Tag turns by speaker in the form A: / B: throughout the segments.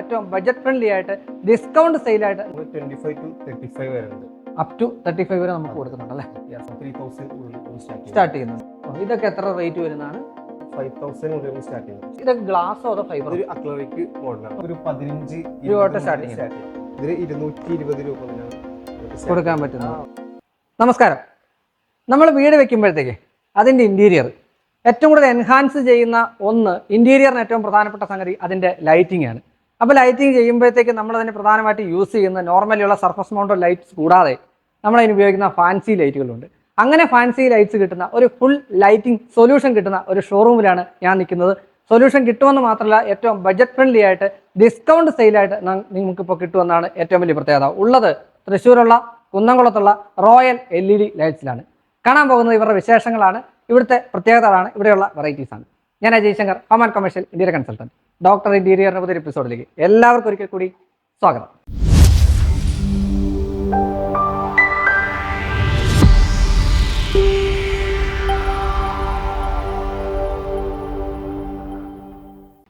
A: ഏറ്റവും budget friendly ആയിട്ട് discount സെയിലായിട്ട്
B: twenty five to thirty five വരെ ഉണ്ട്
A: അപ് ടു തേർട്ടി ഫൈവ് വരെ നമുക്ക് കൊടുക്കുന്നുണ്ട് അല്ലേ
B: ത്രീ തൗസൻഡ്
A: സ്റ്റാർട്ട് ചെയ്യുന്നത് ഇതൊക്കെ എത്ര റേറ്റ് വരുന്നതാണ്?
B: ഫൈവ് തൗസൻഡ് മുതൽ സ്റ്റാർട്ട് ചെയ്യുന്നത്
A: ഇതൊക്കെ ഗ്ലാസോ അതോ ഫൈബർ
B: ഇതൊരു അക്ലറിക് മോഡലാണ് ഒരു പതിനഞ്ച്
A: രൂപ തൊട്ട് starting
B: സ്റ്റാർട്ട് ഇതിന് ഇരുന്നൂറ്റി ഇരുപത് രൂപ മുതലാണ് നമുക്ക് start
A: കൊടുക്കാൻ പറ്റുന്നത് നമസ്കാരം. നമ്മൾ വീട് വെക്കുമ്പോഴത്തേക്ക് അതിന്റെ ഇന്റീരിയർ ഏറ്റവും കൂടുതൽ എൻഹാൻസ് ചെയ്യുന്ന ഒന്ന് ഇന്റീരിയറിന് ഏറ്റവും പ്രധാനപ്പെട്ട സംഗതി അതിന്റെ ലൈറ്റിംഗ് ആണ്. അപ്പോൾ ലൈറ്റിംഗ് ചെയ്യുമ്പോഴത്തേക്ക് നമ്മൾ അതിന് പ്രധാനമായിട്ട് യൂസ് ചെയ്യുന്ന നോർമലിയുള്ള സർഫസ് മൗണ്ട് ലൈറ്റ്സ് കൂടാതെ നമ്മൾ അതിന് ഉപയോഗിക്കുന്ന ഫാൻസി ലൈറ്റുകളുണ്ട് അങ്ങനെ ഫാൻസി ലൈറ്റ്സ് കിട്ടുന്ന ഒരു ഫുൾ ലൈറ്റിംഗ് സൊല്യൂഷൻ കിട്ടുന്ന ഒരു ഷോറൂമിലാണ് ഞാൻ നിൽക്കുന്നത്. സൊല്യൂഷൻ കിട്ടുമെന്ന് മാത്രമല്ല ഏറ്റവും ബഡ്ജറ്റ് ഫ്രണ്ട്ലി ആയിട്ട് ഡിസ്കൗണ്ട് സെയിലായിട്ട് നിങ്ങൾക്കിപ്പോൾ കിട്ടുമെന്നാണ് ഏറ്റവും വലിയ പ്രത്യേകത. ഉള്ളത് തൃശ്ശൂരുള്ള കുന്നംകുളത്തുള്ള റോയൽ എൽ ഇ ഡി ലൈറ്റ്സിലാണ് കാണാൻ പോകുന്നത് ഇവരുടെ വിശേഷങ്ങളാണ്. ഇവിടുത്തെ പ്രത്യേകതകളാണ്. ഇവിടെയുള്ള വെറൈറ്റീസാണ് ഞാൻ Ajay Shankar home and commercial ഇന്ത്യയുടെ കൺസൾട്ടന്റ് ഡോക്ടർ ഇന്റീരിയറിന്റെ പുതിയ എപ്പിസോഡിലേക്ക് എല്ലാവർക്കും ഒരിക്കൽ കൂടി സ്വാഗതം.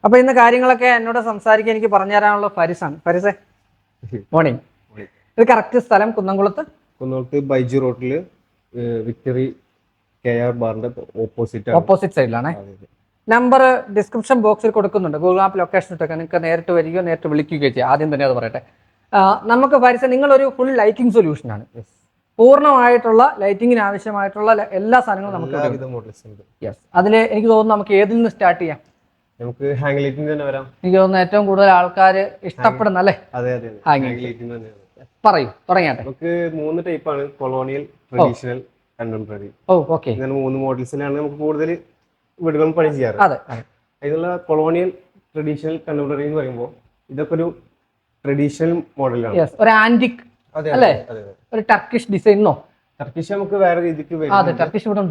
A: അപ്പൊ ഇന്ന് കാര്യങ്ങളൊക്കെ എന്നോട് സംസാരിക്കാൻ എനിക്ക് പറഞ്ഞു തരാനുള്ള ഫരിസാണ്. ഫരിസേ മോർണിംഗ് ഇത് കറക്റ്റ് സ്ഥലം കുന്നംകുളത്ത്?
B: കുന്നംകുളത്ത് ബൈജു റോഡിൽ വിക്ടറി കെ ആർ ബാറിന്റെ ഓപ്പോസിറ്റ്
A: ഓപ്പോസിറ്റ് സൈഡിലാണേ നമ്പർ ഡിസ്ക്രിപ്ഷൻ ബോക്സിൽ കൊടുക്കുന്നുണ്ട്. ഗൂഗിൾ മാപ്പ് ലൊക്കേഷൻ ഇട്ടൊക്കെ നിങ്ങൾക്ക് നേരിട്ട് വരികയോ നേരിട്ട് വിളിക്കുകയോ ചെയ്യാം. ആദ്യം തന്നെ അത് പറയട്ടെ. നമുക്ക് പരിസ നിങ്ങളൊരു ഫുൾ ലൈറ്റിംഗ് സൊല്യൂഷനാണ് പൂർണമായിട്ടുള്ള ലൈറ്റിങ്ങിന് ആവശ്യമായിട്ടുള്ള എല്ലാ സാധനങ്ങളും നമുക്ക് യെസ് അതിൽ എനിക്ക് തോന്നുന്നു നമുക്ക് ഏതിൽ നിന്ന് സ്റ്റാർട്ട് ചെയ്യാം?
B: നമുക്ക് ഹാങ് ലൈറ്റിംഗ് തന്നെ വരാം.
A: എനിക്ക് തോന്നുന്നു ഏറ്റവും കൂടുതൽ ആൾക്കാർ ഇഷ്ടപ്പെടുന്ന അല്ലേ?
B: അതെ അതെ ഹാങ് ലൈറ്റിംഗ് തന്നെ
A: പറയൂ തുടങ്ങിയാട്ടെ.
B: നമുക്ക് മൂന്ന് ടൈപ്പാണ് colonial traditional contemporary
A: oh okay
B: ഇങ്ങനെ മൂന്ന് മോഡൽസിലാണ് നമുക്ക് കൂടുതൽ വീടുകളും പണി ചെയ്യാറ്.
A: അതെ അതെ.
B: അതിനുള്ള കൊളോണിയൽ ട്രഡീഷണൽ കണ്ടംപററി എന്ന് പറയുമ്പോൾ ഇതൊക്കെ ഒരു ട്രഡീഷണൽ മോഡലാണ്.
A: ഒരു ആന്റിക്
B: അതെ
A: അല്ലേ? ഒരു ടർക്കിഷ് ഡിസൈനോ
B: ടർക്കിഷ് നമുക്ക് വേറെ രീതിക്ക്
A: അതെ ടർക്കിഷ് ഇവിടെ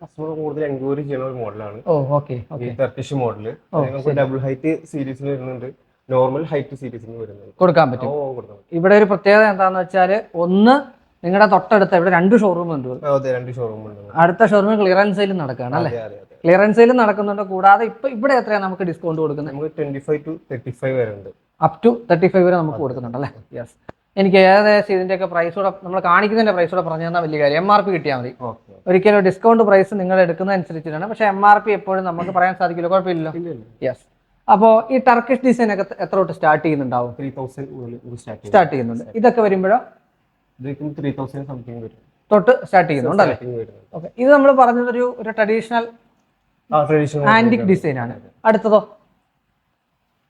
B: കസ്റ്റമർ കൂടുതൽ എൻക്വയറി ചെയ്യുന്ന ഒരു മോഡലാണ്.
A: ഓ ഓക്കെ
B: ഈ ടർക്കിഷ്
A: മോഡൽ
B: നമുക്ക് ഡബിൾ ഹൈറ്റ് സീരീസിൽ വരുന്നുണ്ട്. നോർമൽ ഹൈറ്റ് സീരീസിന് വരുന്നുണ്ട്.
A: കൊടുക്കാൻ പറ്റും. ഇവിടെ ഒരു പ്രത്യേകത എന്താണെന്ന് വെച്ചാൽ ഒന്ന് നിങ്ങളുടെ തൊട്ടടുത്ത ഇവിടെ രണ്ട് ഷോറൂം ഉണ്ട്.
B: അതെ രണ്ട് ഷോറൂം ഉണ്ട്.
A: അടുത്ത ഷോറൂമിൽ ക്ലിയറൻസ് സെയിൽ നടക്കുകയാണ് അല്ലേ? ക്ലിയറൻസ് സെയിൽ നടക്കുന്നുണ്ട്. കൂടാതെ ഇപ്പൊ ഇവിടെ എത്രയാണ് നമുക്ക് ഡിസ്കൗണ്ട് കൊടുക്കുന്നത്?
B: നമുക്ക് twenty five to thirty five വരെ ഉണ്ട്.
A: അപ് ടു തേർട്ടി ഫൈവ് വരെ നമുക്ക് കൊടുക്കുന്നുണ്ട് അല്ലേ? യെസ് എനിക്ക് ഏകദേശം ഇതിന്റെയൊക്കെ പ്രൈസ് കൂടെ നമ്മൾ കാണിക്കുന്നതിന്റെ പ്രൈസ് കൂടെ പറഞ്ഞു തന്നാൽ വലിയ കാര്യം. എം ആർ പി കിട്ടിയാൽ മതി. ഒരിക്കലും ഡിസ്കൗണ്ട് പ്രൈസ് നിങ്ങൾ എടുക്കുന്ന അനുസരിച്ചിട്ടാണ്. പക്ഷെ എം ആർ പി എപ്പോഴും നമുക്ക് പറയാൻ സാധിക്കില്ല. കുഴപ്പമില്ലല്ലോ. യെസ് അപ്പോ ഈ ടർക്കിഷ് ഡിസൈൻ ഒക്കെ എത്ര തൊട്ട് സ്റ്റാർട്ട് ചെയ്യുന്നുണ്ടാവും
B: ത്രീ തൗസൻഡ് സ്റ്റാർട്ട്
A: ചെയ്യുന്നുണ്ട്. ഇതൊക്കെ വരുമ്പോഴോ?
B: ത്രീ തൗസൻഡ് സംതിങ് വരും.
A: തൊട്ട് സ്റ്റാർട്ട്
B: ചെയ്യുന്നുണ്ടല്ലേ
A: ഓക്കെ ഇത് നമ്മൾ പറഞ്ഞതൊരു ഒരു ട്രഡീഷണൽ ആന്റിക് ഡിസൈൻ ആണ്. അടുത്തതോ?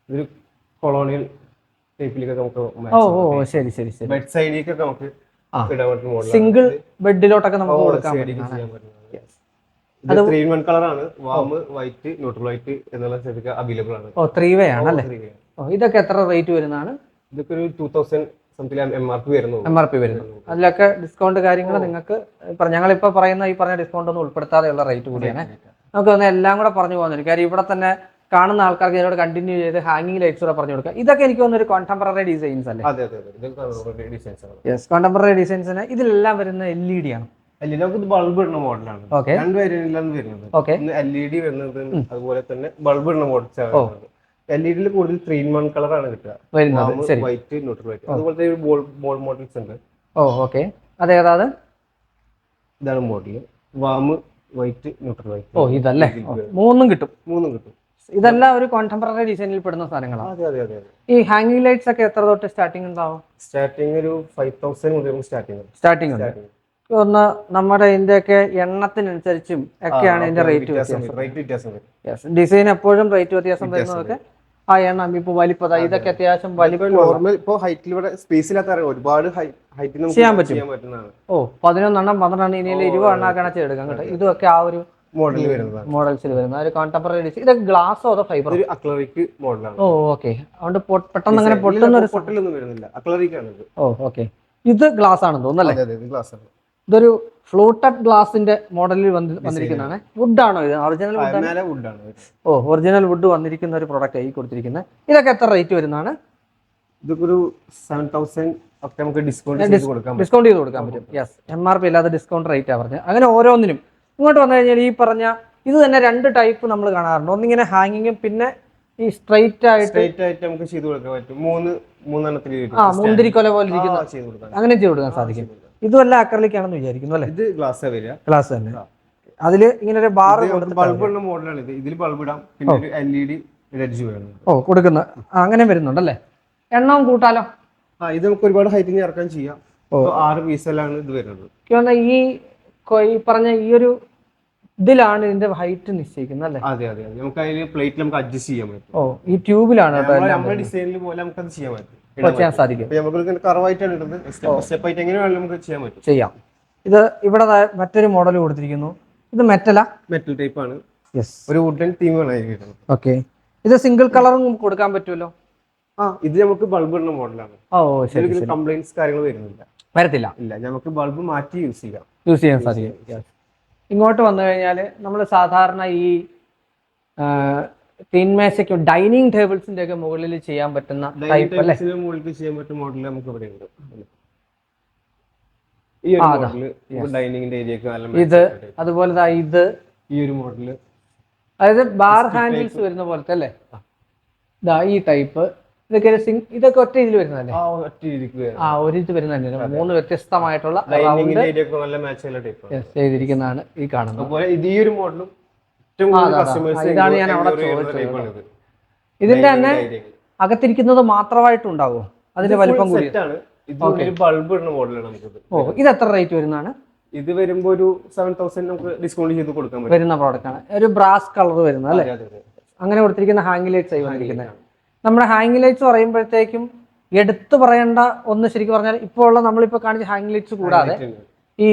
B: ഒരു കൊളോണിയൽ ടൈപ്പിലേക്കൊക്കെ നമുക്ക്
A: ഓ ഓ ശരി ശരി ശരി.
B: ബെഡ് സൈഡിലേക്കൊക്കെ നമുക്ക്
A: സിംഗിൾ ബെഡിലോട്ടൊക്കെ നമുക്ക് കൊടുക്കാൻ
B: ത്രീ വൺ കളറാണ് വാം വൈറ്റ് ന്യൂട്രൽ വൈറ്റ് എന്നുള്ള സെറ്റ് അവൈലബിൾ ആണ്.
A: ഓ. ത്രീ വേ ആണ്. അല്ലേ ഓ ഇതൊക്കെ എത്ര റേറ്റ് വരുന്നതാണ്?
B: ഇതൊക്കെ ഒരു two thousand something M R P വരുന്നു
A: അതിലൊക്കെ ഡിസ്കൗണ്ട് കാര്യങ്ങൾ നിങ്ങൾക്ക് ഇപ്പൊ ഞങ്ങളിപ്പോ പറയുന്ന ഈ പറഞ്ഞ ഡിസ്കൗണ്ട് ഒന്നും ഉൾപ്പെടുത്താതെയുള്ള റേറ്റ് കൂടിയാണ്. നമുക്ക് തന്നെ എല്ലാം കൂടെ പറഞ്ഞു പോകുന്നില്ല കാര്യം ഇവിടെ തന്നെ കാണുന്ന ആൾക്കാർക്ക് ഇതിനോട് കണ്ടിന്യൂ ചെയ്ത് ഹാങ്ങിങ് ലൈറ്റ്സ് കൂടെ പറഞ്ഞു കൊടുക്കുക. ഇതൊക്കെ എനിക്ക് തോന്നുന്ന ഒരു കോൺടെമ്പററി ഡിസൈൻസ് അല്ലേ? യെസ് കോണ്ടംപററി ഡിസൈൻസിന് ഇതിലെല്ലാം വരുന്ന എൽ ഇ ഡി ആണ്.
B: അല്ല നമുക്ക് ഇത് ബൾബ് ഇടുന്ന മോഡലാണ് രണ്ട് വേരിയന്റിലാണ് വരുന്നത്. എൽ ഇ ഡി വരുന്നത് അതുപോലെ തന്നെ ബൾബ് ഇടുന്ന മോഡൽസ് എൽ ഇ ഡിയിൽ കൂടുതൽ ത്രീ വൺ കളറാണ് കിട്ടുക. വൈറ്റ് ന്യൂട്രൽ വൈറ്റ് അതുപോലെ ബോൾ ബോൾ മോഡൽസ് ഉണ്ട്.
A: ഓ ഓക്കെ അതേതാ
B: ഇതാണ് model warm white neutral white
A: oh ഇതല്ലേ? മൂന്നും കിട്ടും.
B: മൂന്നും കിട്ടും.
A: ഇതെല്ലാം ഒരു കോൺടെമ്പററി ഡിസൈനിൽ പെടുന്ന സാധനങ്ങളാണ് ഈ ഹാങ്ങിങ് ലൈറ്റ്സ് ഒക്കെ എത്ര തൊട്ട് സ്റ്റാർട്ടിംഗ് ഉണ്ടാവും?
B: സ്റ്റാർട്ടിംഗ് ഒരു ഫൈവ് തൗസൻഡ് മുതൽ സ്റ്റാർട്ടിംഗ്
A: സ്റ്റാർട്ടിംഗ് ഉണ്ട്. ഒന്ന് നമ്മുടെ ഇതിന്റെയൊക്കെ എണ്ണത്തിനനുസരിച്ചും ഒക്കെയാണ് ഇതിന്റെ റേറ്റ് വ്യത്യാസം ഡിസൈൻ എപ്പോഴും റേറ്റ് വ്യത്യാസം വരുന്നതൊക്കെ ആ എണ്ണം ഇപ്പൊ വലിപ്പതാ. ഇതൊക്കെ അത്യാവശ്യം വലിപ്പം
B: ഇപ്പൊ ഹൈറ്റിൽ ഇവിടെ സ്പേസ് ഇല്ലാത്ത കാരണം ഒരുപാട് ഹൈറ്റിൽ
A: ചെയ്യാൻ പറ്റും. ഓ പതിനൊന്നെണ്ണം പന്ത്രണ്ടെണ്ണം ഇനിയിൽ ഇരുപത് എണ്ണാക്കണ എടുക്കാം കേട്ടോ. ഇതൊക്കെ ആ ഒരു
B: മോഡൽ വരുന്നത്
A: മോഡൽസിൽ വരുന്ന ഒരു കോൺടെമ്പററി ഡിസൈൻ ഇതൊക്കെ ഗ്ലാസോ അതോ ഫൈബർ
B: ഒരു അക്ലറിക് മോഡലാണ്
A: ഓ ഓക്കെ അതുകൊണ്ട് പെട്ടെന്ന് അങ്ങനെ പൊട്ടുന്ന ഒരു
B: പൊട്ടലൊന്നും വരുന്നില്ല. അക്ലറിക് ആണ് ഇത്.
A: ഓ ഓക്കെ ഇത് ഗ്ലാസ് ആണെന്ന് തോന്നുന്നു അല്ലേ?
B: അതെ അതെ ഗ്ലാസ് ആണ്.
A: ഇതൊരു ഫ്ലൂട്ടഡ് ഗ്ലാസിന്റെ മോഡലിൽ വന്നിരിക്കുന്നതാണ്. വുഡ് ആണോ ഇത്? ഒറിജിനൽ വുഡ്
B: ആണ്.
A: ഓ ഒറിജിനൽ വുഡ് വന്നിരിക്കുന്ന ഒരു പ്രോഡക്റ്റ് ആയി കൊടുത്തിരിക്കുന്നത് ഇതൊക്കെ എത്ര റേറ്റ് വരുന്നതാണ്?
B: ഇതൊക്കെ ഒരു സെവൻ തൗസൻഡ് ഒക്കെ നമുക്ക് ഡിസ്കൗണ്ട്
A: ഡിസ്കൗണ്ട് ചെയ്ത് കൊടുക്കാൻ പറ്റും. യെസ് എം ആർ പി ഇല്ലാതെ ഡിസ്കൗണ്ട് റേറ്റ് ആ പറഞ്ഞത്. അങ്ങനെ ഓരോന്നിനും. ഇങ്ങോട്ട് വന്നു കഴിഞ്ഞാൽ ഈ പറഞ്ഞ ഇത് തന്നെ രണ്ട് ടൈപ്പ് നമ്മൾ കാണാറുണ്ട്. ഒന്നിങ്ങനെ ഹാങ്ങിങ്ങും പിന്നെ ഈ സ്ട്രൈറ്റ് ആയിട്ട്
B: സ്ട്രൈറ്റ് ആയിട്ട് നമുക്ക് ചെയ്ത് കൊടുക്കാൻ പറ്റും. മൂന്ന് മൂന്നെണ്ണത്തിൽ
A: ആ മുന്തിരി കൊല പോലെ ഇരിക്കുന്ന അങ്ങനെ ചെയ്ത് കൊടുക്കാൻ സാധിക്കും. ഇതുമല്ല അക്രലിക് ആണെന്ന് വിചാരിക്കുന്നു അല്ലേ?
B: ഇത് ഗ്ലാസ് വരിക.
A: ഗ്ലാസ് തന്നെ. അതിൽ ഇങ്ങനെ ഒരു ബാർ
B: ബൾബുള്ള മോഡലാണ് ഇത്. ഇതിൽ ബൾബ് ഇടാം. പിന്നെ ഒരു എൽ ഇ ഡി
A: ഓ കൊടുക്കുന്ന. അങ്ങനെ വരുന്നുണ്ടല്ലേ? എണ്ണം കൂട്ടാലോ?
B: ആ ഇത് നമുക്ക് ഒരുപാട് ഹൈറ്റിങ് ഇറക്കാൻ ചെയ്യാം. ഓ. ആറ് പീസിലാണ് ഇത് വരുന്നത്.
A: ഈ ഈ പറഞ്ഞ ഈ ഒരു ഇതിലാണ് ഇതിന്റെ ഹൈറ്റ് നിശ്ചയിക്കുന്നത് അല്ലേ?
B: അതെ അതെ. നമുക്ക് അതിന് പ്ലേറ്റ് നമുക്ക് അഡ്ജസ്റ്റ് ചെയ്യാൻ പറ്റും.
A: ഓ ഈ ട്യൂബിലാണ്
B: ഡിസൈനിൽ പോലെ നമുക്ക് അത് ചെയ്യാൻ പറ്റും.
A: ചെയ്യാൻ സാധിക്കും.
B: ഇപ്പൊ നമുക്ക് ഇങ്ങനെ ഇടുന്നത്. സ്റ്റെപ്പ് സ്റ്റെപ്പ് ആയിട്ട് നമുക്ക് ചെയ്യാൻ പറ്റും.
A: ചെയ്യാം. ഇത് ഇവിടെ മറ്റൊരു മോഡൽ കൊടുത്തിരിക്കുന്നു. ഇത് മെറ്റല?
B: മെറ്റൽ ടൈപ്പ് ആണ്.
A: യെസ്
B: ഒരു വുഡൻ തീമാണ്
A: ഓക്കെ ഇത് സിംഗിൾ കളറും കൊടുക്കാൻ പറ്റുമല്ലോ?
B: ആ ഇത് നമുക്ക് ബൾബ് ഇടുന്ന മോഡലാണ്
A: ഓ ശരി
B: കംപ്ലൈൻസ് കാര്യങ്ങൾ വരുന്നില്ല.
A: വരത്തില്ല.
B: ഇല്ല നമുക്ക് ബൾബ് മാറ്റി യൂസ് ചെയ്യാം.
A: യൂസ് ചെയ്യാൻ സാധിക്കും. ഇങ്ങോട്ട് വന്നു കഴിഞ്ഞാൽ നമ്മൾ സാധാരണ ഈ തീൻമേശയ്ക്കും ഡൈനിങ് ടേബിൾസിന്റെ ഒക്കെ മുകളിൽ ചെയ്യാൻ പറ്റുന്ന ടൈപ്പ് അല്ലേ?
B: മുകളിൽ ചെയ്യാൻ പറ്റുന്ന മോഡൽ നമുക്ക് ഇവിടെ ഉണ്ട്. ഈ ഒരു
A: ആ, അതാ.
B: മോഡൽ ഡൈനിങ്ങിന്റെ ഏരിയക്ക്
A: ഇത് അതുപോലെ ഇത്.
B: ഈ ഒരു മോഡൽ
A: അതായത് ബാർ ഹാൻഡിൽസ് വരുന്ന പോലത്തെ അല്ലേ? ഇതാ ഈ ടൈപ്പ് ഇതൊക്കെ സിംഗ് ഇതൊക്കെ ഒറ്റ ഇതിൽ വരുന്നതല്ലേ?
B: ആ
A: ഒരു ഇത് വരുന്ന മൂന്ന് വ്യത്യസ്തമായിട്ടുള്ള ചെയ്തിരിക്കുന്നതാണ് ഈ കാണുന്നത്.
B: അതുപോലെ ഈ ഒരു മോഡലും
A: ഇതാണ് ഞാൻ അവിടെ ചോദിച്ചത്. ഇതിന്റെ തന്നെ അകത്തിരിക്കുന്നത് മാത്രമായിട്ടുണ്ടാവോ? അതിന്റെ വലിപ്പം കൂടി
B: ബൾബ് ഇടുന്ന മോഡലാണ് നമുക്കിത്.
A: ഓ ഇത് എത്ര റേറ്റ് വരുന്നതാണ്?
B: ഇത് വരുമ്പോ ഒരു സെവൻ തൗസൻഡ് നമുക്ക് ഡിസ്കൗണ്ട് ചെയ്ത് കൊടുക്കാൻ പറ്റും.
A: വരുന്ന പ്രോഡക്റ്റ് ആണ്. ഒരു ബ്രാസ് കളർ വരുന്നത് അല്ലേ. അങ്ങനെ കൊടുത്തിരിക്കുന്ന ഹാങ് ലൈറ്റ്സ് ആയി വന്നിരിക്കുന്നത്. നമ്മുടെ ഹാങ് ലൈറ്റ്സ് പറയുമ്പോഴത്തേക്കും എടുത്തു പറയേണ്ട ഒന്ന് ശരിക്കും പറഞ്ഞാൽ ഇപ്പോൾ ഉള്ള നമ്മളിപ്പോൾ കാണിച്ച ഹാങ് ലൈറ്റ്സ് കൂടാതെ ഈ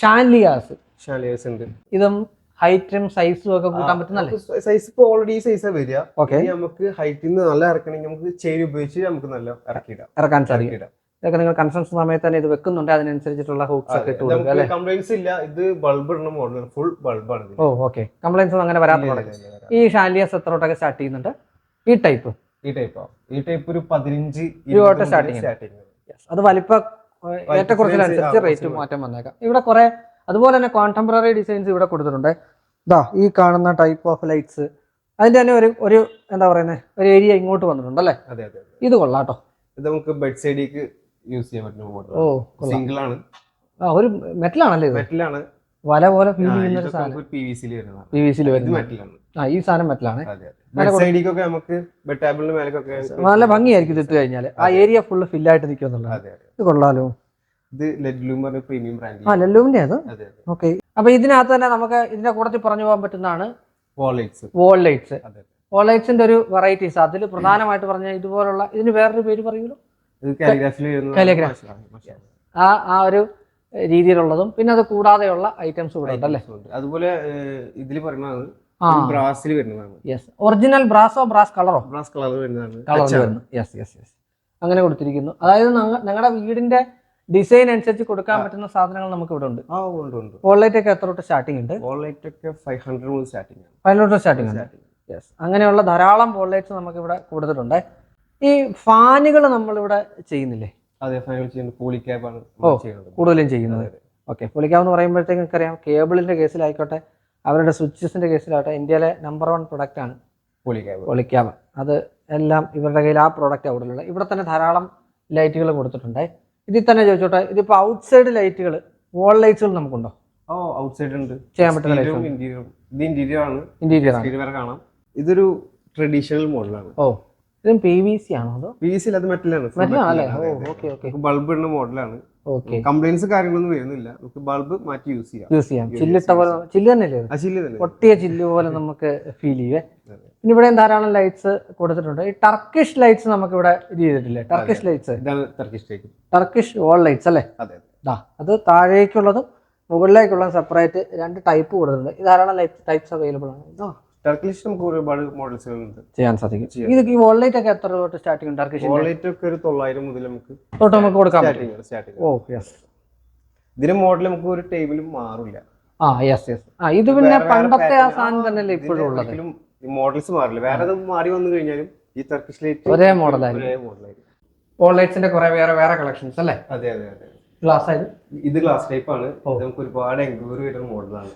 A: ഷാൻലിയാസ്
B: ഷാൻലിയാസ് ഉണ്ട്.
A: ഇതും ഹൈറ്റും സൈസും ഒക്കെ കൂട്ടാൻ പറ്റുന്നല്ലേ?
B: സൈസ് ഇപ്പൊ ഓൾറെഡി സൈസാ വരിക.
A: ഓക്കെ
B: നമുക്ക് ഹൈറ്റിൽ നിന്ന് നല്ല ഇറക്കണമെങ്കിൽ നമുക്ക് ചെയിൻ ഉപയോഗിച്ച് നമുക്ക് നല്ല ഇറക്കിയിടാം.
A: ഇറക്കാൻ സാധിക്കും. ഇതൊക്കെ നിങ്ങൾ കൺസ്ട്രക്ഷൻ സമയത്ത് തന്നെ ഇത് വെക്കുന്നുണ്ട്. അതിനനുസരിച്ചിട്ടുള്ള ഹൂക്സ് ഒക്കെ ഇട്ട് കൊടുക്കുക അല്ലേ?
B: കംപ്ലൈൻസ് ഇല്ല. ഇത് ബൾബ് ഇടുന്ന മോഡൽ ഫുൾ ബൾബ് ആണ്
A: ഓ ഓക്കെ കംപ്ലൈൻസ് ഒന്നും അങ്ങനെ വരാത്ത ഈ ഷാലിയ സെത്രോട്ടൊക്കെ സ്റ്റാർട്ട് ചെയ്യുന്നുണ്ട്? ഈ ടൈപ്പ്
B: ഈ ടൈപ്പ് ഈ ടൈപ്പ് ഒരു പതിനഞ്ച്. സ്റ്റാർട്ടിങ്
A: അത് വലിപ്പ ഏറ്റക്കുറച്ചിലനുസരിച്ച് റേറ്റ് മാറ്റം വന്നേക്കാം. ഇവിടെ കുറെ അതുപോലെ തന്നെ കോണ്ടംപററി ഡിസൈൻസ് ഇവിടെ കൊടുത്തിട്ടുണ്ട്. ഇതാ ഈ കാണുന്ന ടൈപ്പ് ഓഫ് ലൈറ്റ്സ് അതിന്റെ തന്നെ ഒരു ഒരു എന്താ പറയുന്നത് ഒരു ഏരിയ ഇങ്ങോട്ട് വന്നിട്ടുണ്ട് അല്ലേ?
B: അതെ അതെ.
A: ഇത് കൊള്ളാട്ടോ
B: ഇത് നമുക്ക് ബെഡ് സൈഡിലേക്ക് യൂസ് ചെയ്യാൻ പറ്റുന്ന മോഡൽ
A: ഓ
B: സിംഗിൾ ആണ്.
A: ആ ഒരു മെറ്റലാണല്ലേ ഇത്?
B: മെറ്റലാണ്
A: വല പോലെ ഫീൽ ചെയ്യുന്ന ഒരു സാധനം.
B: പി വി സിയിൽ വരുന്നതാണ്
A: പി വി സിയിൽ വരുന്നത് ആ ഈ സാധനം മെറ്റലാണ്
B: അതെ അതെ. ബെഡ് സൈഡിലേക്കൊക്കെ നമുക്ക് ബെഡ് ടേബിളിന് മേലേക്കൊക്കെ
A: നല്ല ഭംഗിയായിരിക്കും ഇത് ഇട്ട് കഴിഞ്ഞാൽ ആ ഏരിയ ഫുള്ള് ഫില്ലായിട്ട് നിൽക്കുന്നുള്ളത് ഇത് കൊള്ളാലോ?
B: ഇത് ലെഡ് ലൂമർ പ്രീമിയം ബ്രാൻഡ്
A: ആ ലെല്ലുവിന്റെ അത്?
B: അതെ അതെ.
A: ഓക്കെ അപ്പൊ ഇതിനകത്ത് തന്നെ നമുക്ക് ഇതിന്റെ കൂട്ടത്തിൽ പറഞ്ഞു പോകാൻ പറ്റുന്നതാണ്
B: വോളൈറ്റ്സ്
A: വോൾ ലൈറ്റ്സ്
B: അതെ
A: വോൾ ലൈറ്റ്സിന്റെ ഒരു വെറൈറ്റീസ് അതിൽ പ്രധാനമായിട്ട് പറഞ്ഞ ഇതുപോലുള്ള ഇതിന് വേറൊരു പേര് പറയുള്ളൂ
B: ഇത് കാലിഗ്രാഫിൽ
A: Calligraphy. ആ ആ ഒരു രീതിയിലുള്ളതും പിന്നെ അത് കൂടാതെയുള്ള ഐറ്റംസ് കൂടെ ഉണ്ട് അല്ലേ?
B: അതുപോലെ ഇതിൽ പറയുന്നത്
A: ആ.
B: ബ്രാസിൽ വരുന്നതാണ്.
A: യെസ് ഒറിജിനൽ ബ്രാസോ ബ്രാസ് കളറോ
B: ബ്രാസ് കളർ വരുന്നതാണ്.
A: കളറിൽ വരുന്നു. യെസ് യെസ് യെസ് അങ്ങനെ കൊടുത്തിരിക്കുന്നു. അതായത് ഞങ്ങളുടെ വീടിന്റെ ഡിസൈൻ അനുസരിച്ച് കൊടുക്കാൻ പറ്റുന്ന സാധനങ്ങൾ നമുക്ക് ഇവിടെ ഉണ്ട്
B: ആ ഉണ്ട്. ഉണ്ട്
A: ഒക്കെ എത്ര തൊട്ട് സ്റ്റാർട്ടിംഗ് ഉണ്ട്
B: ഒക്കെ ഫൈവ് ഹൺഡ്രഡ് മുതൽ സ്റ്റാർട്ടിംഗ് ആണ്.
A: സ്റ്റാർട്ടിംഗ് ഉണ്ട് യെസ് അങ്ങനെയുള്ള ധാരാളം വോൾലൈറ്റ്സ് നമുക്ക് ഇവിടെ കൊടുത്തിട്ടുണ്ട്. ഈ ഫാനുകൾ നമ്മളിവിടെ ചെയ്യുന്നില്ലേ?
B: അതെ ഫാനുകൾ ചെയ്യുന്നത്
A: കൂടുതലും ചെയ്യുന്നത്. ഓക്കെ പൊളിക്കാമെന്ന് പറയുമ്പോഴത്തേക്കും അറിയാം കേബിളിന്റെ കേസിലായിക്കോട്ടെ അവരുടെ സ്വിച്ചസിന്റെ കേസിലാവട്ടെ ഇന്ത്യയിലെ നമ്പർ വൺ പ്രൊഡക്റ്റ് ആണ്
B: പോളി ക്യാബ്
A: അത് എല്ലാം ഇവരുടെ കയ്യിൽ ആ പ്രോഡക്റ്റ് ഉള്ളത് ഇവിടെ തന്നെ ധാരാളം ലൈറ്റുകൾ കൊടുത്തിട്ടുണ്ട്. ഇതിൽ തന്നെ ചോദിച്ചോട്ടെ ഇതിപ്പോൾ ഔട്ട്സൈഡ് ലൈറ്റുകൾ വോൾ ലൈറ്റ്സുകൾ നമുക്കുണ്ടോ?
B: ഓ ഔട്ട്സൈഡ് ഉണ്ട്.
A: ചെയ്യാൻ പറ്റുന്ന lights
B: ഇന്റീരിയർ ഇത് ഇന്റീരിയർ ആണ്.
A: ഇന്റീരിയർ ആണ്.
B: കാണാം ഇതൊരു ട്രഡീഷണൽ മോഡലാണ്
A: ഓ ഇതും പി വി സി ആണോ അതോ?
B: പി സി അത് മെറ്റലാണ് ബൾബ് ഇടുന്ന മോഡലാണ് കംപ്ലൈൻസ് കാര്യങ്ങളൊന്നും വരുന്നില്ല. നമുക്ക് ബൾബ് മാറ്റി യൂസ് ചെയ്യാം.
A: യൂസ് ചെയ്യാം. ചില്ലിട്ട പോലെ ചില്ല് തന്നെയല്ലേ
B: ചില്ല് തന്നെ
A: ഒട്ടിയ ചില്ല് പോലെ നമുക്ക് ഫീൽ ചെയ്യുവേ ഇവിടെ ധാരാളം ലൈറ്റ്സ് കൊടുത്തിട്ടുണ്ട്. ഈ ടർക്കിഷ് ലൈറ്റ്സ് നമുക്ക് ഇവിടെ ഇത് ചെയ്തിട്ടില്ലേ? Turkish lights
B: Turkish
A: wall lights അല്ലേ?
B: അതെ അതെ.
A: താഴേക്കുള്ളതും മുകളിലേക്കുള്ളതും സെപ്പറേറ്റ് രണ്ട് ടൈപ്പ് കൊടുത്തിട്ടുണ്ട്. ഇത് ധാരാളം ലൈറ്റ് ടൈപ്സ് അവൈലബിൾ ആണ്.
B: ടർക്കിഷ് നമുക്ക് ഒരുപാട് മോഡൽസുകൾ ഉണ്ട്
A: ചെയ്യാൻ സാധിക്കും. ഇത് ഈ വോൾ ലൈറ്റ് ഒക്കെ എത്ര തൊട്ട് സ്റ്റാർട്ടിംഗ് ഉണ്ട്? ടർക്കിഷ്
B: ലൈറ്റ് ഒക്കെ ഒരു തൊള്ളായിരം മുതൽ നമുക്ക്
A: തൊട്ട് നമുക്ക് കൊടുക്കാം
B: സ്റ്റാർട്ടിങ്
A: ഓ യെസ്
B: ഇതിന്റെ മോഡൽ നമുക്ക് ഒരു ടേബിളും മാറില്ല
A: ആ യെസ് യെസ് ആ ഇത് പിന്നെ പണ്ടത്തെ ആ സാധനം തന്നെയല്ലേ ഇപ്പോഴും ഉള്ളത്?
B: ഒരിക്കലും മോഡൽസ് മാറില്ല? വേറെ മാറി വന്നു കഴിഞ്ഞാലും ഈ ടർക്കിഷ് ലൈറ്റ്
A: ഒരേ മോഡലായിരിക്കും
B: ഒരേ മോഡലായിരിക്കും
A: വോൾ ലൈറ്റ്സിന്റെ കുറെ വേറെ വേറെ കളക്ഷൻസ് അല്ലേ?
B: അതെ അതെ അതെ.
A: ഗ്ലാസ് ആയത്
B: ഇത് ഗ്ലാസ് ടൈപ്പ് ആണ്. നമുക്ക് ഒരുപാട് എൻക്വയറി വരുന്ന മോഡലാണ്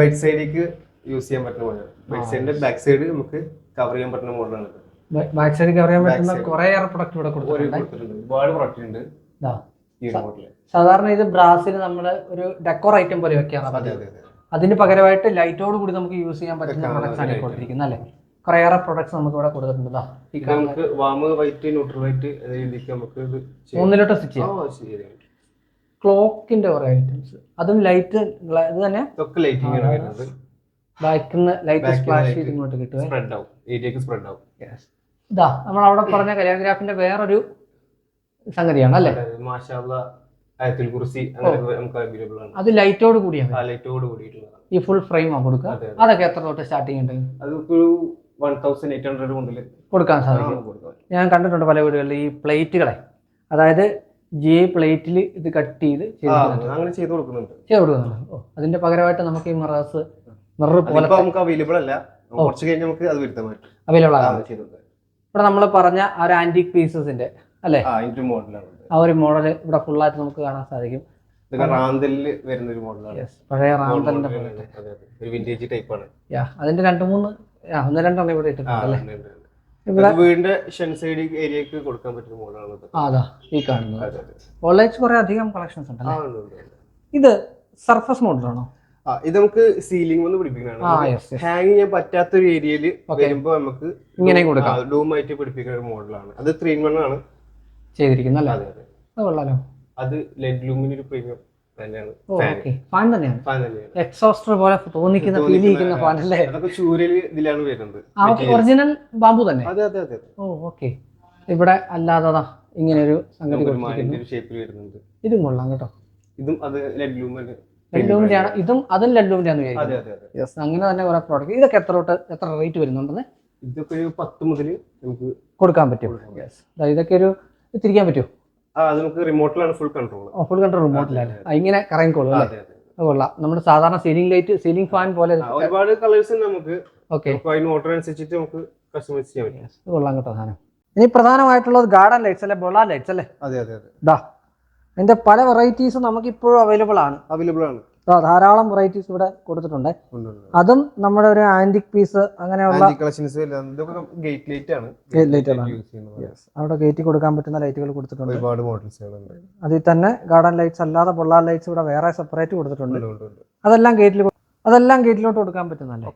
B: ബെഡ് സൈഡിലേക്ക് യൂസ് ചെയ്യാൻ പറ്റുന്ന മോഡലാണ് ബെഡ് സൈഡിന്റെ ബാക്ക് സൈഡ് നമുക്ക് കവർ ചെയ്യാൻ പറ്റുന്ന മോഡലാണ്
A: ബാക്ക് സൈഡ് കവർ ചെയ്യാൻ പറ്റുന്ന കുറേയേറെ പ്രൊഡക്റ്റ് ഇവിടെ കൊടുത്തിട്ടുണ്ട്.
B: ഒരുപാട് പ്രൊഡക്റ്റ് ഉണ്ട്. ഈ
A: സാധാരണ ഇത് ബ്രാസിൽ നമ്മൾ ഒരു ഡെക്കോർ ഐറ്റം പോലെ വെക്കാണ് അതിന് പകരമായിട്ട് ലൈറ്റോട് കൂടി നമുക്ക് യൂസ് ചെയ്യാൻ പറ്റുന്ന പ്രൊഡക്ട്സ് ആണ് കൊടുത്തിരിക്കുന്നത് അല്ലേ? കുറേയേറെ പ്രൊഡക്ട്സ് നമുക്ക് ഇവിടെ കൊടുത്തിട്ടുണ്ട്
B: നമുക്ക് വാമ് വൈറ്റ് ന്യൂട്രൽ വൈറ്റ് നമുക്ക്.
A: മൂന്നിലോട്ട് സ്റ്റിച്ച് ചെയ്യാം. ക്ലോക്കിന്റെ കുറെ ഐറ്റംസ് അതും ലൈറ്റ് ഇത് തന്നെ? ബാക്കിൽ നിന്ന് ലൈറ്റ് സ്പ്ലാഷ്. ചെയ്ത് ഇങ്ങോട്ട് കിട്ടും
B: സ്പ്രെഡ് ആവും. ഏരിയക്ക് സ്പ്രെഡ് ആവും.
A: ഇതാ നമ്മൾ അവിടെ പറഞ്ഞ കലിയോഗ്രാഫിന്റെ വേറൊരു സംഗതിയാണ് അല്ലേ?
B: മാഷാള്ള ആയത്തിൽ കുറിച്ച് നമുക്ക് അവൈലബിൾ ആണ്.
A: അത് ലൈറ്റോട് കൂടിയാണ്
B: ആ ലൈറ്റോട് കൂടിയിട്ടുള്ളതാണ്
A: ഈ ഫുൾ ഫ്രെയിം ആ കൊടുക്കുക.
B: അതെ, അതെ.
A: അതൊക്കെ എത്ര തൊട്ട് സ്റ്റാർട്ടിങ് ഉണ്ട്?
B: ഒരു വൺ തൗസൻഡ് എയ്റ്റ് ഹൺഡ്രഡ് മുതൽ
A: കൊടുക്കാൻ സാധിക്കും. ഞാൻ കണ്ടിട്ടുണ്ട് പല വീടുകളിൽ ഈ പ്ലേറ്റുകളെ. അതായത് ജി പ്ലേറ്റിൽ ഇത് കട്ട് ചെയ്ത്
B: അങ്ങനെ ചെയ്ത് കൊടുക്കുന്നുണ്ട്.
A: ചെയ്ത് കൊടുക്കുന്നുണ്ട്. ഓ അതിന്റെ പകരമായിട്ട് നമുക്ക് ഈ മറാസ് മിറർ പോലെ
B: നമുക്ക് അവൈലബിൾ അല്ല. കുറച്ച് കഴിഞ്ഞ് നമുക്ക് അത് വരുത്താൻ
A: അവൈലബിൾ ആണ്. ഇവിടെ നമ്മൾ പറഞ്ഞ ആ ഒരു ആന്റിക് പീസസിന്റെ അല്ലേ?
B: മോഡലാണ്.
A: ആ ഒരു മോഡൽ ഇവിടെ ഫുൾ ആയിട്ട് നമുക്ക് കാണാൻ സാധിക്കും.
B: വരുന്ന ഒരു മോഡലാണ്.
A: പഴയ റാന്തലിന്റെ
B: ഒരു വിന്റേജ്
A: യാ അതിന്റെ രണ്ട് മൂന്ന് ഒന്ന് രണ്ടെണ്ണം ഇവിടെ ഇട്ടിട്ടുണ്ട് അല്ലേ?
B: വീടിന്റെ ഏരിയക്ക് കൊടുക്കാൻ പറ്റുന്ന മോഡലാണ്
A: അതാ ഈ കാണുന്നത്. ഓൺലൈൻസ് കുറെ അധികം കളക്ഷൻസ് ഉണ്ടല്ലേ
B: ഉണ്ട്, ഉണ്ട്, ഉണ്ട്.
A: ഇത് സർഫസ് മോഡലാണോ
B: ഇത് നമുക്ക് സീലിംഗ് ഒന്ന്
A: യെസ്
B: ഹാങ് ചെയ്യാൻ പറ്റാത്ത ഒരു ഏരിയയിൽ വരുമ്പോ നമുക്ക്
A: ഇങ്ങനെ കൊടുക്കാം.
B: ഡൂം ആയിട്ട് പിടിപ്പിക്കുന്ന ഒരു മോഡലാണ് അത് ത്രീ വൺ ആണ്.
A: ചെയ്തിരിക്കുന്നു അല്ലേ?
B: അതെ അതെ.
A: അത് കൊള്ളാലോ.
B: അത് ലെഡ് ലൂമിന് ഒരു പ്രീമിയം തന്നെയാണ്
A: ഫാൻ തന്നെയാണ്.
B: ഫാൻ തന്നെയാണ്.
A: എക്സോസ്റ്റർ പോലെ തോന്നിക്കുന്ന ഫീൽ ചെയ്യുന്ന ഫാൻ അല്ലേ?
B: അതൊക്കെ ചൂരൽ ഇതിലാണ് വരുന്നത്.
A: ആ ഒറിജിനൽ ബാബു തന്നെ?
B: അതെ അതെ അതെ
A: ഓ ഓക്കെ. ഇവിടെ അല്ലാതെ ഇങ്ങനെ ഒരു സംഗതി
B: ഷേപ്പിൽ വരുന്നുണ്ട്.
A: ഇതും കൊള്ളാം കേട്ടോ.
B: ഇതും അത് ലെഡ് ലൂമിന്
A: ലഡ്ഡുവിന്റെ ആണ് ഇതും അതും ലഡ്ഡുവിന്റെ ആണ് യെസ് അങ്ങനെ തന്നെ കുറെ പ്രോഡക്റ്റ് ഇതൊക്കെ എത്ര തൊട്ട് എത്ര റേറ്റ് വരുന്നുണ്ടെന്ന്
B: ഇതൊക്കെ ഒരു പത്ത് മുതൽ നമുക്ക്
A: കൊടുക്കാൻ പറ്റും. യെസ് ഇതൊക്കെ ഒരു തിരിക്കാൻ പറ്റുമോ?
B: നമുക്ക് റിമോട്ടിലാണ് ഫുൾ കൺട്രോൾ
A: ഫുൾ കൺട്രോൾ റിമോട്ടിലല്ലേ ഇങ്ങനെ കറങ്ങിക്കോളൂ അല്ലേ? കൊള്ളാം. നമ്മുടെ സാധാരണ സീലിംഗ് ലൈറ്റ് സീലിംഗ് ഫാൻ പോലെ
B: ഒരുപാട് കളേഴ്സ് നമുക്ക്.
A: ഓക്കെ
B: നമുക്ക് അതിന് ഓർഡർ അനുസരിച്ചിട്ട് നമുക്ക് കസ്റ്റമൈസ് ചെയ്യാൻ പറ്റും.
A: കൊള്ളാം കേട്ടോ സാധനം. ഇനി പ്രധാനമായിട്ടുള്ളത് ഗാർഡൻ ലൈറ്റ്സ് അല്ലെ? ബൊള്ളാൻ ലൈറ്റ്സ് അല്ലേ?
B: അതെ അതെ അതെ.
A: ഇതാ ഇതിന്റെ പല വെറൈറ്റീസും നമുക്ക് ഇപ്പോഴും അവൈലബിൾ ആണ്.
B: അവൈലബിൾ ആണ്.
A: ധാരാളം വെറൈറ്റീസ് ഇവിടെ കൊടുത്തിട്ടുണ്ട്. അതും നമ്മുടെ ഒരു ആന്റിക് പീസ് അങ്ങനെയുള്ള
B: ഗേറ്റ് ലൈറ്റ് ആണ്.
A: അവിടെ കയറ്റി കൊടുക്കാൻ പറ്റുന്ന ലൈറ്റുകൾ കൊടുത്തിട്ടുണ്ട്.
B: ഒരുപാട് മോഡൽസുകളുണ്ട്
A: അതിൽ തന്നെ ഗാർഡൻ ലൈറ്റ്സ് അല്ലാതെ പൊള്ളാർ ലൈറ്റ്സ് ഇവിടെ വേറെ സെപ്പറേറ്റ് കൊടുത്തിട്ടുണ്ട്. അതെല്ലാം ഗേറ്റിൽ അതെല്ലാം ഗേറ്റിലോട്ട് കൊടുക്കാൻ പറ്റുന്നല്ലേ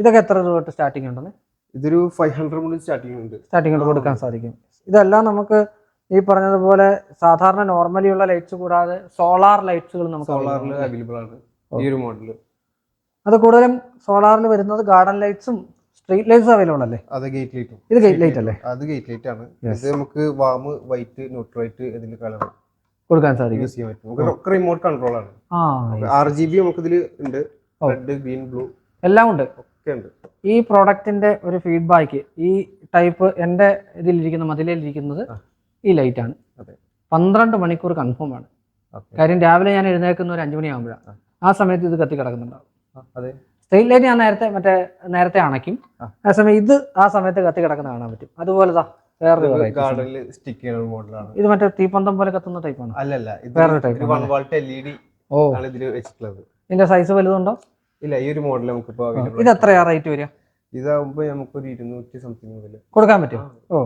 A: ഇതൊക്കെ എത്ര രൂപ തൊട്ട് സ്റ്റാർട്ടിംഗ് ഉണ്ടെന്ന്?
B: ഇതൊരു ഫൈവ് ഹൺഡ്രഡ് സ്റ്റാർട്ടിംഗ് ഉണ്ട്.
A: സ്റ്റാർട്ടിംഗ് കൊടുക്കാൻ സാധിക്കും. ഇതെല്ലാം നമുക്ക് ഈ പറഞ്ഞതുപോലെ സാധാരണ നോർമലി ഉള്ള ലൈറ്റ്സ് കൂടാതെ സോളാർ ലൈറ്റ്സുകൾ നമുക്ക്
B: സോളാറിൽ. അവൈലബിൾ ആണ്. ഈ ഒരു മോഡൽ
A: അത് കൂടുതലും സോളാറിൽ വരുന്നത് ഗാർഡൻ ലൈറ്റ്സും സ്ട്രീറ്റ് ലൈറ്റ്സും അവൈലബിൾ അല്ലേ?
B: അത് ഗേറ്റ് ലൈറ്റും
A: ഇത് ഗേറ്റ് ലൈറ്റ് അല്ലേ?
B: അത് ഗേറ്റ് ലൈറ്റ് ആണ്. ഇത് നമുക്ക് വാം വൈറ്റ് ന്യൂട്രൈറ്റ് ഇതിന്റെ കളർ
A: കൊടുക്കാൻ സാധിക്കും.
B: യൂസ് ചെയ്യാൻ പറ്റും. നമുക്ക് ഒക്കെ റിമോട്ട് കൺട്രോൾ ആണ്. ആർ ജി ബി നമുക്ക് ഇതിൽ ഉണ്ട്. റെഡ് ഗ്രീൻ ബ്ലൂ
A: എല്ലാം ഉണ്ട്.
B: ഒക്കെ ഉണ്ട്.
A: ഈ പ്രോഡക്റ്റിന്റെ ഒരു ഫീഡ്ബാക്ക് ഈ ടൈപ്പ് എന്റെ ഇതിലിരിക്കുന്ന മതിലിരിക്കുന്നത്. ഈ ലൈറ്റ് ആണ്.
B: അതെ.
A: പന്ത്രണ്ട് മണിക്കൂർ കൺഫേം ആണ്. കാര്യം രാവിലെ ഞാൻ എഴുന്നേൽക്കുന്ന ഒരു അഞ്ചുമണിയാകുമ്പോഴാണ് ആ. സമയത്ത് ഇത് കത്തി കിടക്കുന്നുണ്ടാവും. സ്ട്രീറ്റ് ലൈറ്റ് ഞാൻ നേരത്തെ മറ്റേ നേരത്തെ അണയ്ക്കും.
B: ആ.
A: സമയം ഇത് ആ സമയത്ത് കത്തി കിടക്കുന്ന കാണാൻ പറ്റും. അതുപോലെ വേറൊരു
B: മോഡലാണ്
A: ഇത് മറ്റേ തീപ്പന്തം പോലെ കത്തുന്ന ടൈപ്പാണ്
B: അല്ലല്ല
A: വേറൊരു
B: ഇ ഡി
A: ഓ. ഇതിന്റെ സൈസ് വലുതുണ്ടോ?
B: ഇല്ല ഈ ഒരു മോഡൽ നമുക്ക്
A: ഇത് എത്രയാ റേറ്റ് വരിക?
B: ഇതാവുമ്പോ നമുക്കൊരു ഇരുന്നൂറ്റി സംതിങ്
A: കൊടുക്കാൻ പറ്റും ഓ.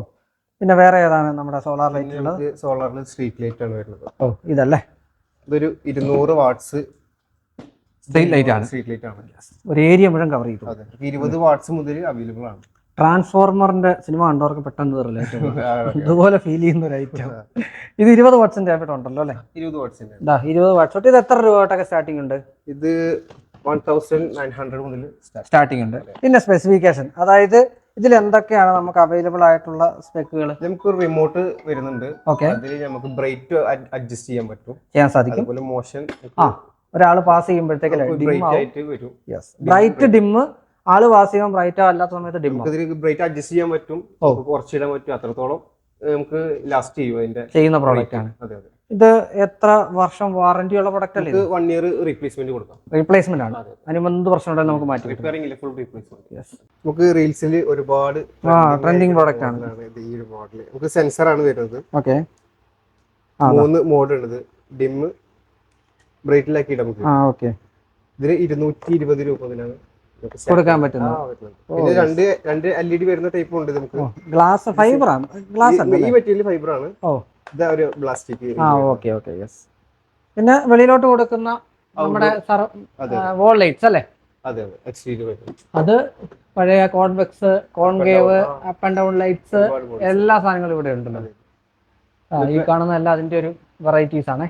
A: പിന്നെ വേറെ ഏതാണ് നമ്മുടെ സോളാർ ലൈറ്റ് ഉള്ളത്?
B: സോളാറിൽ സ്ട്രീറ്റ് ലൈറ്റ് ആണ് വരുന്നത്.
A: ഓ ഇതല്ലേ?
B: ഇതൊരു ഇരുന്നൂറ് വാട്ട്സ്
A: സ്ട്രീറ്റ് ലൈറ്റ് ആണ്.
B: സ്ട്രീറ്റ് ലൈറ്റ് ആണ്.
A: ഒരു ഏരിയ മുഴുവൻ കവർ ചെയ്തു.
B: അതെ. ഇരുപത് വാട്ട്സ് മുതൽ അവൈലബിൾ ആണ്.
A: ട്രാൻസ്ഫോർമറിന്റെ സിനിമ കണ്ടവർക്ക് പെട്ടെന്ന് റിലേറ്റ്
B: ആ,
A: ഇതുപോലെ ഫീൽ ചെയ്യുന്ന ഒരു ഐറ്റം ഇത് ഇരുപത് വാട്ട്സിന്റെ ആയിട്ട് ഉണ്ടല്ലോ അല്ലേ?
B: ഇരുപത് വാട്ട്സിന്റെ
A: ഇരുപത് വാട്ട്സ് തൊട്ട് ഇത് എത്ര രൂപ തൊട്ടൊക്കെ സ്റ്റാർട്ടിംഗ് ഉണ്ട്?
B: ഇത് വൺ തൗസൻഡ് നയൻ ഹൺഡ്രഡ് മുതൽ
A: സ്റ്റാർട്ടിംഗ് ഉണ്ട്. പിന്നെ സ്പെസിഫിക്കേഷൻ അതായത് ഇതിൽ എന്തൊക്കെയാണ് നമുക്ക് അവൈലബിൾ ആയിട്ടുള്ള സ്പെക്കുകൾ
B: നമുക്ക് റിമോട്ട് വരുന്നുണ്ട്.
A: ഓക്കെ
B: അതിൽ നമുക്ക് ബ്രൈറ്റ് അഡ്ജസ്റ്റ് ചെയ്യാൻ പറ്റും.
A: ചെയ്യാൻ സാധിക്കും.
B: അതുപോലെ മോഷൻ
A: ആ ഒരാൾ പാസ് ചെയ്യുമ്പോഴത്തേക്ക് ഡിം
B: ബ്രൈറ്റ്
A: ഡിമ്മ് ആൾ പാസ് ചെയ്യുമ്പോൾ ബ്രൈറ്റ് അല്ലാത്ത സമയത്ത് ഡിം
B: നമുക്കിതിൽ ബ്രൈറ്റ് അഡ്ജസ്റ്റ് ചെയ്യാൻ പറ്റും. കുറച്ചിടാൻ പറ്റും. അത്രത്തോളം നമുക്ക് ലാസ്റ്റ് ചെയ്യും അതിന്റെ
A: ചെയ്യുന്ന പ്രോഡക്റ്റ് ആണ്.
B: അതെ അതെ.
A: ഇത് എത്ര വർഷം വാറന്റി ഉള്ള പ്രൊഡക്റ്റ് അല്ലേ
B: വൺ ഇയർ റീപ്ലേസ്മെന്റ് കൊടുക്കാം.
A: റീപ്ലേസ്മെന്റ് ആണ്.
B: അനുബന്ധ
A: അതിന് എന്ത് പ്രശ്നം ഉണ്ടെങ്കിൽ നമുക്ക് മാറ്റി കിട്ടും.
B: റിപ്പയറിംഗ് ഇല്ല ഫുൾ റീപ്ലേസ്മെന്റ്
A: യെസ്
B: നമുക്ക് റീൽസിൽ ഒരുപാട്
A: ആ, പ്രൊഡക്റ്റ് ആണ്.
B: ഈ ഒരു മോഡൽ നമുക്ക് സെൻസർ ആണ് വരുന്നത്.
A: ഓക്കെ ആ
B: മൂന്ന് മോഡ് ഉള്ളത് ഡിം ബ്രൈറ്റിലാക്കി ഇടാം നമുക്ക്
A: ആ ഓക്കെ
B: ഇതിന് ഇരുന്നൂറ്റി ഇരുപത് രൂപ
A: കൊടുക്കാൻ പറ്റുന്നത്.
B: പിന്നെ രണ്ട് രണ്ട് എൽ ഇ ഡി വരുന്ന ടൈപ്പ് ഉണ്ട് നമുക്ക്.
A: ഗ്ലാസ് ഫൈബർ ആണ് ഗ്ലാസ്
B: ഈ-
A: അല്ലേ
B: ഈ മെറ്റീരിയൽ ഫൈബർ ആണ്.
A: ഓ.
B: ഒരു പ്ലാസ്റ്റിക്
A: ആ ഓക്കെ ഓക്കെ യെസ് പിന്നെ വെളിയിലോട്ട് കൊടുക്കുന്ന നമ്മുടെ
B: വോൾലൈറ്റ്സ്
A: വോൾ ലൈറ്റ്സ് അല്ലേ?
B: അതെ
A: പഴയ convex concave up and down lights എല്ലാ സാധനങ്ങളും ഇവിടെ ഉണ്ടല്ലോ. ഈ കാണുന്ന എല്ലാം അതിന്റെ ഒരു വെറൈറ്റീസ് ആണ്.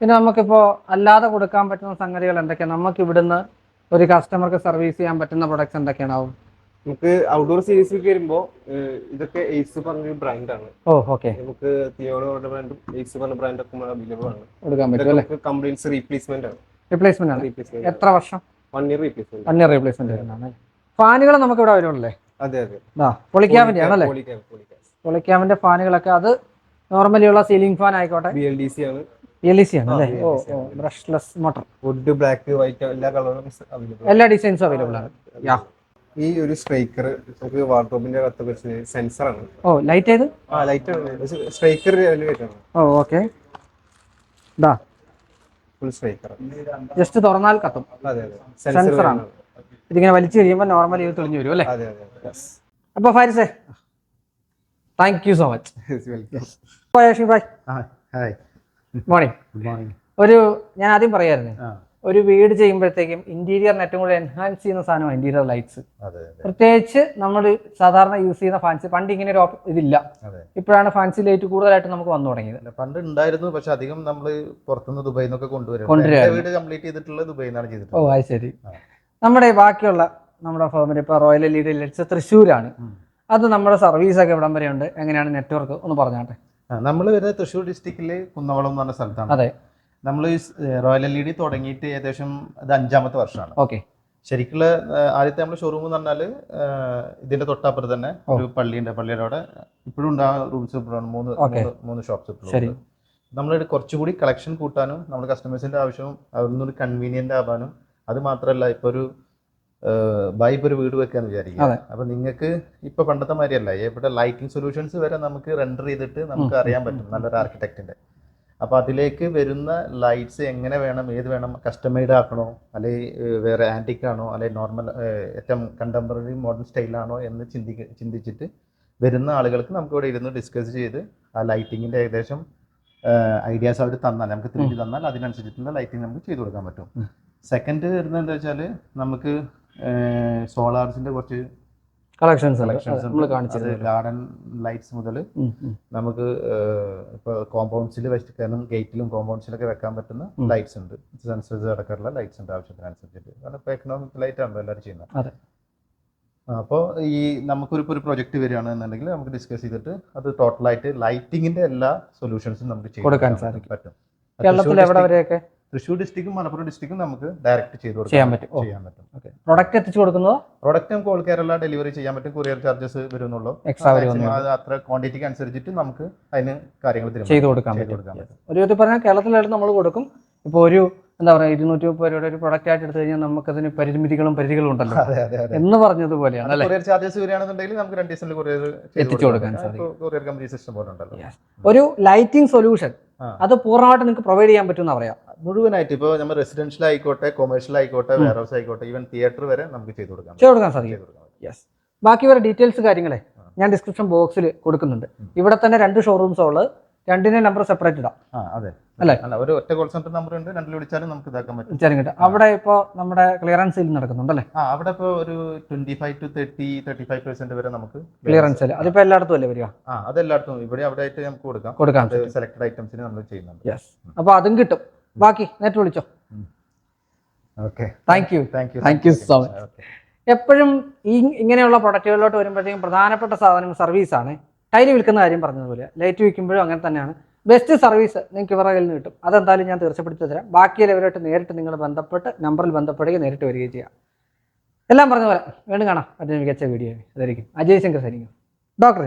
A: പിന്നെ നമുക്കിപ്പോ അല്ലാതെ കൊടുക്കാൻ പറ്റുന്ന സംഗതികൾ എന്തൊക്കെയാണ് നമുക്ക് ഇവിടുന്ന് ഒരു കസ്റ്റമർക്ക് സർവീസ് ചെയ്യാൻ പറ്റുന്ന പ്രൊഡക്ട്സ് എന്തൊക്കെയാണാവും?
B: നമുക്ക് ഔട്ട്ഡോർ സീരീസിലേക്ക് വരുമ്പോ ഇതൊക്കെ എയ്സ് പറഞ്ഞൊരു ബ്രാൻഡാണ്
A: ഓ ഓക്കെ.
B: നമുക്ക് തിയോളോ ബ്രാൻഡും എയ്സ് പറഞ്ഞ ബ്രാൻഡൊക്കെ അവൈലബിൾ ആണ്.
A: കൊടുക്കാൻ പറ്റും അല്ലേ?
B: റീപ്ലേസ്മെന്റ് ആണ്.
A: റീപ്ലേസ്മെന്റ് ആണ്.
B: റീപ്ലേസ്മെന്റ്
A: എത്ര വർഷം?
B: One year replacement
A: one year replacement വരുന്നതാണ് ഫാനുകൾ നമുക്ക് ഇവിടെ വരുമല്ലേ
B: അതെ അതെ.
A: ആ പൊളിക്കാവിന്റെ ആണല്ലേ പൊളിക്കാവിന്റെ ഫാനുകളൊക്കെ അത് നോർമലി ഉള്ള സീലിംഗ് ഫാൻ ആയിക്കോട്ടെ.
B: ബി എൽ ഡി സി ആണ്.
A: എൽ ഡി സി ആണ് അല്ലേ? ഓ
B: ആണ്.
A: Brushless motor
B: wood black white എല്ലാ കളറും
A: എല്ലാ ഡിസൈൻസും അവൈലബിൾ ആണ്. യാ.
B: ഈ ഒരു സ്ട്രൈക്കർ നമുക്ക് വാർഡ്രോബിന്റെ അകത്ത് വെച്ച് സെൻസർ ആണ്.
A: ഓ ലൈറ്റ് ഏത്?
B: ആ ലൈറ്റ് ആണ്. സ്ട്രൈക്കർ വരുന്നത്
A: ഓ ഓക്കെ ഇതാ
B: ഫുൾ സ്ട്രൈക്കർ
A: ജസ്റ്റ് തുറന്നാൽ കത്തും.
B: അതെ അതെ.
A: സെൻസറാണ്
B: സെൻസർ
A: ആണ്. ഇതിങ്ങനെ വലിച്ചു കഴിയുമ്പോൾ നോർമലി ഇത് തെളിഞ്ഞു വരും അല്ലേ?
B: അതെ അതെ
A: അപ്പോൾ ഫാരിസേ thank you so much
B: welcome
C: hi
A: morning
C: good morning
A: ഒരു ഞാൻ ആദ്യം പറയായിരുന്നു.
C: ആ.
A: ഒരു വീട് ചെയ്യുമ്പോഴത്തേക്കും ഇന്റീരിയറിന് ഏറ്റവും കൂടുതൽ എൻഹാൻസ് ചെയ്യുന്ന സാധനമാണ് ഇന്റീരിയർ ലൈറ്റ്സ് പ്രത്യേകിച്ച് നമ്മൾ സാധാരണ യൂസ് ചെയ്യുന്ന ഫാൻസി പണ്ട് ഇങ്ങനെ ഒരു ഇതില്ല. ഇപ്പോഴാണ് ഫാൻസി ലൈറ്റ് കൂടുതലായിട്ട് നമുക്ക് വന്നു തുടങ്ങിയത്.
C: പണ്ട് ഉണ്ടായിരുന്നു പക്ഷെ അധികം നമ്മൾ പുറത്തുനിന്ന് ദുബായിൽ നിന്നൊക്കെ കൊണ്ടുവരും വീട് കംപ്ലീറ്റ് ചെയ്തിട്ടുള്ളത് ദുബായിൽ നിന്നാണ്
A: ഓ അത് ശരി. നമ്മുടെ ബാക്കിയുള്ള നമ്മുടെ ഫേമിൽ ഇപ്പോൾ royal L E D lights തൃശ്ശൂരാണ്. അത് നമ്മുടെ സർവീസ് ഒക്കെ ഇവിടം വരെ ഉണ്ട് എങ്ങനെയാണ് നെറ്റ്വർക്ക് ഒന്ന് പറഞ്ഞാട്ടെ.
C: നമ്മൾ വരുന്നത് തൃശ്ശൂർ ഡിസ്ട്രിക്റ്റിൽ കുന്നവളം എന്ന് പറഞ്ഞ സ്ഥലത്താണ്.
A: അതെ.
C: നമ്മൾ റോയൽ എൽ ഇ ഡി തുടങ്ങിയിട്ട് ഏകദേശം ഇത് അഞ്ചാമത്തെ വർഷമാണ്.
A: ഓക്കെ.
C: ശരിക്കുള്ള ആദ്യത്തെ നമ്മൾ ഷോറൂം എന്ന് പറഞ്ഞാൽ ഇതിന്റെ തൊട്ടപ്പുറത്ത് തന്നെ ഒരു പള്ളിയുണ്ട്. പള്ളിയുടെ അവിടെ ഇപ്പോഴും ഉണ്ട് ആ റൂംസ്
A: ഇപ്പോഴാണ്
C: മൂന്ന് മൂന്ന് ഷോപ്സ്
A: ഇപ്പോഴും
C: നമ്മൾ കുറച്ചുകൂടി കളക്ഷൻ കൂട്ടാനും നമ്മൾ കസ്റ്റമേഴ്സിന്റെ ആവശ്യവും അതൊന്നൊരു കൺവീനിയന്റ് ആവാനും അത് മാത്രമല്ല ഇപ്പൊ ഒരു വൈബ് ഒരു വീട് വെക്കാന്ന് വിചാരിക്കുക.
A: അതെ.
C: അപ്പൊ നിങ്ങൾക്ക് ഇപ്പൊ പണ്ടത്തെ മാതിരിയല്ല ഇവിടെ ലൈറ്റിംഗ് സൊല്യൂഷൻസ് വരെ നമുക്ക് റെൻഡർ ചെയ്തിട്ട് നമുക്ക് അറിയാൻ പറ്റും. നല്ലൊരു ആർക്കിടെക്റ്റിന്റെ അപ്പൊ അതിലേക്ക് വരുന്ന ലൈറ്റ്സ് എങ്ങനെ വേണം ഏത് വേണം കസ്റ്റമൈഡ് ആക്കണോ അല്ലെങ്കിൽ വേറെ ആന്റിക് ആണോ അല്ലെങ്കിൽ നോർമൽ ഏറ്റവും കണ്ടംപററി മോഡേൺ സ്റ്റൈലാണോ എന്ന് ചിന്തി ചിന്തിച്ചിട്ട് വരുന്ന ആളുകൾക്ക് നമുക്ക് ഇവിടെ ഇരുന്ന് ഡിസ്കസ് ചെയ്ത് ആ ലൈറ്റിങ്ങിന്റെ ഏകദേശം ഐഡിയാസ് അവർ തന്നാൽ നമുക്ക് ത്രീ തന്നാൽ അതിനനുസരിച്ചിട്ടുള്ള ലൈറ്റിംഗ് നമുക്ക് ചെയ്തു കൊടുക്കാൻ പറ്റും. സെക്കൻഡ് വരുന്നത് എന്താ വെച്ചാൽ നമുക്ക് സോളാർസിന്റെ കുറച്ച്
A: കളക്ഷൻസ് നമ്മൾ കാണിച്ചത്
C: ഗാർഡൻ ലൈറ്റ്സ് മുതൽ നമുക്ക് ഇപ്പോൾ കോമ്പൗണ്ട്സിൽ കാരണം ഗേറ്റിലും കോമ്പൗണ്ട്സിലൊക്കെ വെക്കാൻ പറ്റുന്ന ലൈറ്റ്സ് ഉണ്ട്. സെൻസേഴ്സ് അടക്കമുള്ള ലൈറ്റ്സ് ഉണ്ട് ആവശ്യത്തിനനുസരിച്ചിട്ട് കാരണം ഇപ്പോൾ എക്കണോമിക് ലൈറ്റ് ആണല്ലോ എല്ലാവരും ചെയ്യുന്നത്.
A: അതെ.
C: അപ്പോൾ ഈ നമുക്കൊരു ഇപ്പോൾ ഒരു പ്രൊജക്ട് വരികയാണെന്നുണ്ടെങ്കിൽ നമുക്ക് ഡിസ്കസ് ചെയ്തിട്ട് അത് ടോട്ടലായിട്ട് ലൈറ്റിങ്ങിന്റെ എല്ലാ സൊല്യൂഷൻസും നമുക്ക്
A: സാധിക്കും.
C: പറ്റും.
A: കേരളത്തിൽ എവിടെ വരെയൊക്കെ?
C: തൃശ്ശൂർ ഡിസ്ട്രിക്റ്റും മലപ്പുറം ഡിസ്ട്രിക്റ്റും നമുക്ക് ഡയറക്റ്റ് ചെയ്ത് കൊടുക്കാൻ
A: ചെയ്യാൻ പറ്റും.
C: ചെയ്യാൻ പറ്റും.
A: ഓക്കെ പ്രൊഡക്റ്റ് എത്തിച്ചു കൊടുക്കുന്നത്?
C: പ്രൊഡക്റ്റ് നമുക്ക് ഓൾ കേരള ഡെലിവറി ചെയ്യാൻ പറ്റും. കൊറിയർ ചാർജസ് വരുന്നുള്ളൂ. അത് അത്ര ക്വാണ്ടിറ്റിക്ക് അനുസരിച്ചിട്ട് നമുക്ക് അതിന് കാര്യങ്ങൾ.
A: ചെയ്തു കൊടുക്കാൻ
C: ചെയ്ത്
A: പറ്റും.
C: കൊടുക്കാൻ പറ്റും.
A: ഒരു വിധത്തിൽ പറഞ്ഞാൽ കേരളത്തിലായിട്ട് നമ്മൾ കൊടുക്കും. ഇപ്പോൾ ഒരു എന്താ പറയുക ഇരുന്നൂറ്റി മുപ്പത് രൂപയുടെ ഒരു പ്രൊഡക്റ്റ് ആയിട്ട് എടുത്തു കഴിഞ്ഞാൽ നമുക്കതിന് പരിമിതികളും പരിധികളും ഉണ്ടല്ലോ. എന്ന് പറഞ്ഞതുപോലെയാണ് അല്ലേ?
C: ചാർജസ് വരികയാണെന്നുണ്ടെങ്കിൽ നമുക്ക് രണ്ട് ദിവസത്തിൽ കൊറിയർ
A: എത്തിച്ചു കൊടുക്കാൻ സാധിക്കും. ഒരു ലൈറ്റിംഗ് സൊല്യൂഷൻ അത് പൂർണമായിട്ട് നിങ്ങൾക്ക് പ്രൊവൈഡ് ചെയ്യാൻ പറ്റുമെന്ന് പറയാം.
C: മുഴുവനായിട്ട് ഇപ്പോൾ നമ്മൾ റെസിഡൻഷ്യൽ ആയിക്കോട്ടെ കൊമേഴ്ഷ്യൽ ആയിക്കോട്ടെ വെയർ ഹൗസ് ആയിക്കോട്ടെ ഈവൻ തിയേറ്റർ വരെ നമുക്ക് ചെയ്ത് കൊടുക്കാം.
A: ചെയ്തു കൊടുക്കാൻ സാധിക്കും. യെസ് ബാക്കി വരെ ഡീറ്റെയിൽസ് കാര്യങ്ങളെ ഞാൻ ഡിസ്ക്രിപ്ഷൻ ബോക്സിൽ കൊടുക്കുന്നുണ്ട്. ഇവിടെ തന്നെ രണ്ട് ഷോറൂംസ് ഉള്ളത് രണ്ടിനെ നമ്പർ സെപ്പറേറ്റ് ഇടാം.
C: അല്ലെ അതെ.
A: അല്ലേ?
C: അല്ല ഒരു ഒറ്റ കോൾ സെന്റർ നമ്പർ ഉണ്ട് രണ്ടിൽ വിളിച്ചാലും നമുക്ക് ഇതാക്കാൻ പറ്റും.
A: കിട്ടും. അവിടെ ഇപ്പോൾ നമ്മുടെ ക്ലിയറൻസ് സെയിൽ നടക്കുന്നുണ്ടല്ലേ
C: ആ അവിടെ ഇപ്പോൾ ഒരു twenty five to thirty thirty five percent വരെ നമുക്ക്
A: ക്ലിയറൻസ് സെയിൽ അതിപ്പോൾ എല്ലായിടത്തും അല്ലേ വരിക?
C: ആ അതെല്ലായിടത്തും. ഇവിടെ അവിടെ ആയിട്ട് നമുക്ക് കൊടുക്കാം.
A: കൊടുക്കാം.
C: സെലക്ടഡ് ഐറ്റംസിന് നമ്മൾ ചെയ്യുന്നുണ്ട്.
A: യെസ് അപ്പോൾ അതും കിട്ടും. ബാക്കി നേരിട്ട് വിളിച്ചോ.
C: Okay
A: thank you
C: thank you
A: thank you so much എപ്പോഴും ഈ ഇങ്ങനെയുള്ള പ്രൊഡക്റ്റുകളിലോട്ട് വരുമ്പോഴത്തേക്കും പ്രധാനപ്പെട്ട സാധനം സർവീസാണ് ടൈൽ വിൽക്കുന്ന കാര്യം പറഞ്ഞതുപോലെ ലൈറ്റ് വിൽക്കുമ്പോഴും അങ്ങനെ തന്നെയാണ്. ബെസ്റ്റ് സർവീസ് നിങ്ങൾക്ക് ഇവരുടെ കയ്യിൽ നിന്ന് കിട്ടും. അതെന്തായാലും ഞാൻ തീർച്ചപ്പെടുത്തി തരാം. ബാക്കിയുള്ളവരായിട്ട് നേരിട്ട് നിങ്ങൾ ബന്ധപ്പെട്ട് നമ്പറിൽ ബന്ധപ്പെടുകയും നേരിട്ട് വരികയും ചെയ്യാം. എല്ലാം പറഞ്ഞ പോലെ വീണ്ടും കാണാം. മറ്റൊരു മികച്ച വീഡിയോ അതായിരിക്കും. അജയ് ശങ്കർ സൈനിക്കും ഡോക്ടർ